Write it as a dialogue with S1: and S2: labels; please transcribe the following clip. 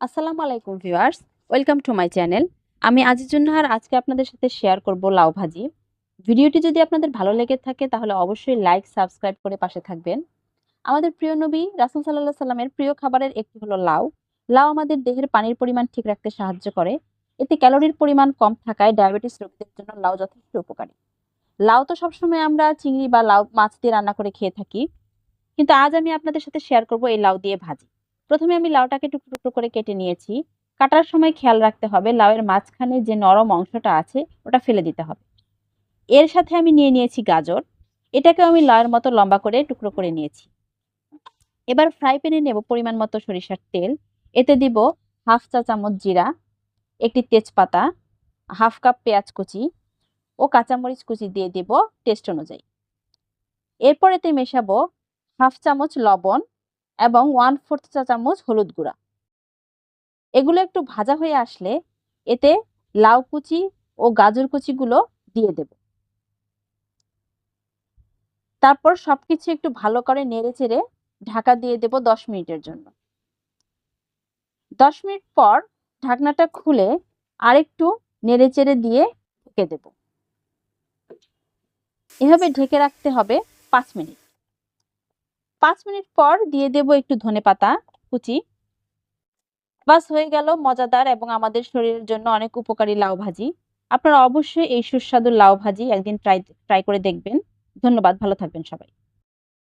S1: আসসালামু আলাইকুম viewers, welcome to my channel. আমি আজিজুন নাহার আজকে আপনাদের সাথে শেয়ার করব লাউ ভাজি। ভিডিওটি যদি আপনাদের ভালো লেগে থাকে, তাহলে অবশ্যই লাইক, সাবস্ক্রাইব করে পাশে থাকবেন। আমাদের প্রিয় নবী রাসুল সাল্লাহ সাল্লামের প্রিয় খাবারের একটি হলো লাউ। লাউ আমাদের দেহের পানির পরিমাণ ঠিক রাখতে সাহায্য করে। এতে ক্যালোরির পরিমাণ কম থাকায় ডায়াবেটিস রোগীদের জন্য লাউ যথেষ্ট উপকারী। লাউ তো সবসময় আমরা চিংড়ি বা লাউ মাছ দিয়ে রান্না করে খেয়ে থাকি। কিন্তু আজ আমি আপনাদের সাথে শেয়ার করব এই লাউ দিয়ে ভাজি। প্রথমে আমি লাউটাকে টুকরো টুকরো করে কেটে নিয়েছি। কাটার সময় খেয়াল রাখতে হবে, লাউয়ের মাঝখানে যে নরম অংশটা আছে, ওটা ফেলে দিতে হবে। এর সাথে আমি নিয়ে নিয়েছি গাজর। এটাকেও আমি লাউয়ের মতো লম্বা করে টুকরো করে নিয়েছি। এবার ফ্রাই প্যানে নেব পরিমাণ মতো সরিষার তেল। এতে দিব হাফ চা চামচ জিরা, একটি তেজপাতা, হাফ কাপ পেঁয়াজ কুচি ও কাঁচামরিচ কুচি দিয়ে দিব টেস্ট অনুযায়ী। এরপর এতে মেশাবো হাফ চামচ লবণ এবং ওয়ান ফোর্থ চা চামচ হলুদ গুঁড়া। এগুলো একটু ভাজা হয়ে আসলে এতে লাউ কুচি ও গাজর কুচিগুলো দিয়ে দেব। তারপর সবকিছু একটু ভালো করে নেড়ে চেড়ে ঢাকা দিয়ে দেব দশ মিনিটের জন্য। দশ মিনিট পর ঢাকনাটা খুলে আরেকটু নেড়ে চেড়ে দিয়ে ঢেকে দেব। এভাবে ঢেকে রাখতে হবে পাঁচ মিনিট। পাঁচ মিনিট পর দিয়ে দেব একটু ধনে পাতা, কুচি। বাস হয়ে গেল মজাদার এবং আমাদের শরীরের জন্য অনেক উপকারী লাউ ভাজি। আপনারা অবশ্যই এই সুস্বাদু লাউ ভাজি একদিন ট্রাই ট্রাই করে দেখবেন। ধন্যবাদ, ভালো থাকবেন সবাই।